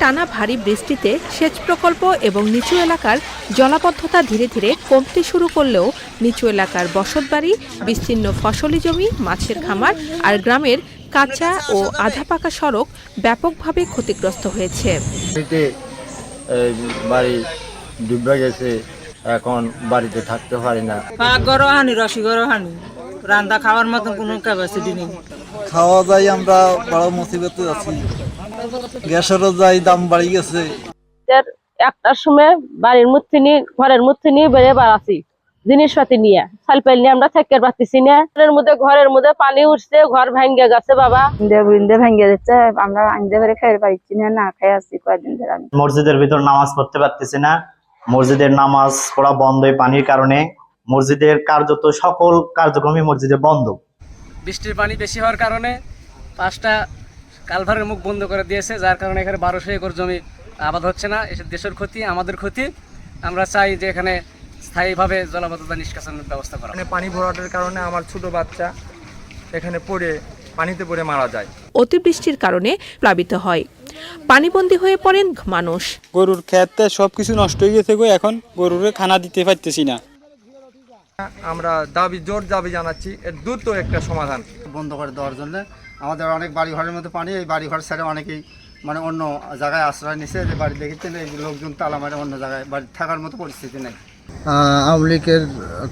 টানা ভারী বৃষ্টিতে সেচ প্রকল্প এবং নিচু এলাকার জলাবদ্ধতা ধীরে ধীরে কমতে শুরু করলেও নিচু এলাকার বসতবাড়ি বিস্তীর্ণ ফসলি জমি মাছের খামার আর গ্রামের কাঁচা ও আধা পাকা সড়ক ব্যাপকভাবে ক্ষতিগ্রস্ত হয়েছে। বাড়ি ডুবে গেছে এখন বাড়িতে থাকতে পারি না। গরো হানি রসি গরো হানি রান্না খাওয়ার মতন কোনো ক্যাপাসিটি নেই। খাওয়া যাই আমরা বড় মুসিবতে আছি। গ্যাসেরও যাই দাম বাড়ি গেছে। একটার সময় বাড়ির মধ্যে নিয়ে ঘরের মধ্যে নিয়ে বেড়ে বাড়াছি জিনিসপাতি নিয়ে। সালপাইল নিয়ে আমরা থাকতে পারতেছি না। ঘরের মধ্যে ঘরের মধ্যে পানি উঠছে ঘর ভেঙে গেছে বাবা। ইন্দে ভেঙে যাচ্ছে আমরা আনতে পেরে খেয়ে পারছি না না খেয়ে আসছি কয়েকদিন ধরে আমি। মসজিদের ভিতর নামাজ পড়তে পারতেছি না। মসজিদের নামাজ পড়া বন্ধ এই পানির কারণে। মসজিদের কার্যত সকল কার্যক্রমই মসজিদে বন্ধ। বৃষ্টির পানি বেশি হওয়ার কারণে পাঁচটা কালভারের মুখ বন্ধ করে দিয়েছে যার কারণে এখানে বারোশো একর জমি আবাদ হচ্ছে না। এসব দেশের ক্ষতি আমাদের ক্ষতি। আমরা চাই যে এখানে স্থায়ীভাবে জলাবদ্ধতা নিষ্কাশনের ব্যবস্থা করা পানি ভরাটের কারণে আমার ছোট বাচ্চা এখানে পড়ে পানিতে পড়ে মারা যায়। অতিবৃষ্টির কারণে প্লাবিত হয়। পানিবন্দী হয়ে পড়েন মানুষ। গরুর খেতে সব কিছু নষ্ট হয়ে গেছে গো এখন গরুরে খানা দিতে পারতেছি না। আমরা দাবি জোর দাবি জানাচ্ছি এর দ্রুত একটা সমাধান। বন্ধ করে দেওয়ার জন্য। আমাদের অনেক বাড়ি ঘরের মধ্যে পানি এই বাড়ি ঘর ছেড়ে অনেকেই মানে অন্য জায়গায় আশ্রয় নিছে যে বাড়ি দেখেছেন এই লোকজন তালা মারে অন্য জায়গায় বাড়ি থাকার মতো পরিস্থিতি নেই। আওয়ামী লীগের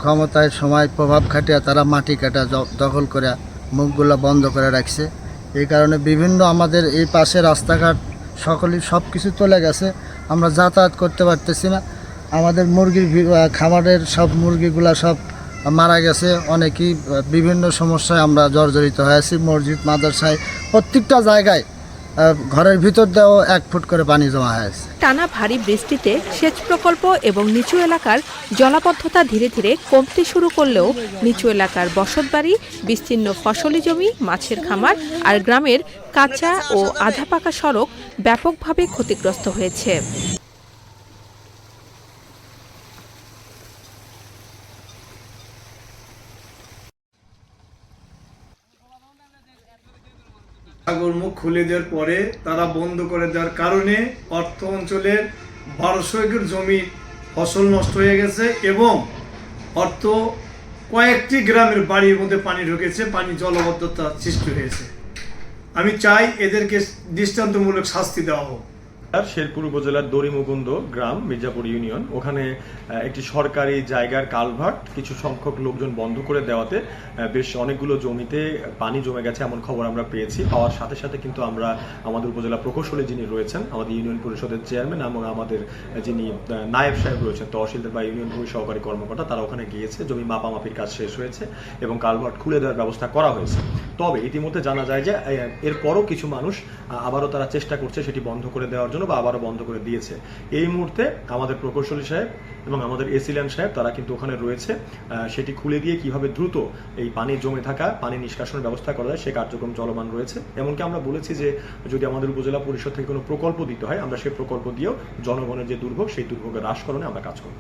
ক্ষমতায় সময় প্রভাব খাটিয়ে তারা মাটি কাটা দখল করে মুখগুলো বন্ধ করে রাখছে। এই কারণে বিভিন্ন আমাদের এই পাশে রাস্তাঘাট সকলেই সব কিছু চলে গেছে। আমরা যাতায়াত করতে পারতেছি না। আমাদের মুরগির খামারের সব মুরগিগুলা সব মারা গেছে। অনেকেই বিভিন্ন সমস্যায় আমরা জর্জরিত হয়েছি মসজিদ, মাদ্রাসায়, প্রত্যেকটা জায়গায় ঘরের ভিতর দিয়েও এক ফুট করে পানি জমা হয়েছে টানা ভারী বৃষ্টিতে সেচ প্রকল্প এবং নিচু এলাকার জলাবদ্ধতা ধীরে ধীরে কমতে শুরু করলেও নিচু এলাকার বসতবাড়ি, বিস্তীর্ণ ফসলি জমি, মাছের খামার আর গ্রামের কাঁচা ও আধা পাকা সড়ক ব্যাপকভাবে ক্ষতিগ্রস্ত হয়েছে। সাগর মুখ খুলে দেওয়ার পরে তারা বন্ধ করে দেওয়ার কারণে অর্থ অঞ্চলের বারোশো একর জমি ফসল নষ্ট হয়ে গেছে এবং অর্থ কয়েকটি গ্রামের বাড়ির মধ্যে পানি ঢুকেছে, পানি জলবদ্ধতা সৃষ্টি হয়েছে। আমি চাই এদেরকে দৃষ্টান্তমূলক শাস্তি দেওয়া হোক। আর শেরপুর উপজেলার দড়িমুকুন্দ গ্রাম, মির্জাপুর ইউনিয়ন। ওখানে একটি সরকারি জায়গার কালভার্ট কিছু সংখ্যক লোকজন বন্ধ করে দেওয়াতে বেশ অনেকগুলো জমিতে পানি জমে গেছে এমন খবর আমরা পেয়েছি। পাওয়ার সাথে সাথে কিন্তু আমরা আমাদের উপজেলা প্রকৌশলী যিনি রয়েছেন, আমাদের ইউনিয়ন পরিষদের চেয়ারম্যান এবং আমাদের যিনি নায়েব সাহেব রয়েছেন, তহসিলদার বা ইউনিয়ন ভূমি সহকারী কর্মকর্তা, তারা ওখানে গিয়েছে। জমি মাপামাপির কাজ শেষ হয়েছে এবং কালভার্ট খুলে দেওয়ার ব্যবস্থা করা হয়েছে। তবে ইতিমধ্যে জানা যায় যে এরপরও কিছু মানুষ আবারও তারা চেষ্টা করছে সেটি বন্ধ করে দেওয়ার জন্য বা আবারও বন্ধ করে দিয়েছে। এই মুহূর্তে আমাদের প্রকৌশলী সাহেব এবং আমাদের এসিলিয়ান সাহেব, তারা কিন্তু ওখানে রয়েছে। সেটি খুলে দিয়ে কীভাবে দ্রুত এই পানি জমে থাকা, পানি নিষ্কাশনের ব্যবস্থা করা যায়, সে কার্যক্রম চলমান রয়েছে। এমনকি আমরা বলেছি যে, যদি আমাদের উপজেলা পরিষদ থেকে কোনো প্রকল্প দিতে হয়, আমরা সেই প্রকল্প দিয়েও জনগণের যে দুর্ভোগ, সেই দুর্ভোগের হ্রাসকরণে আমরা কাজ করব।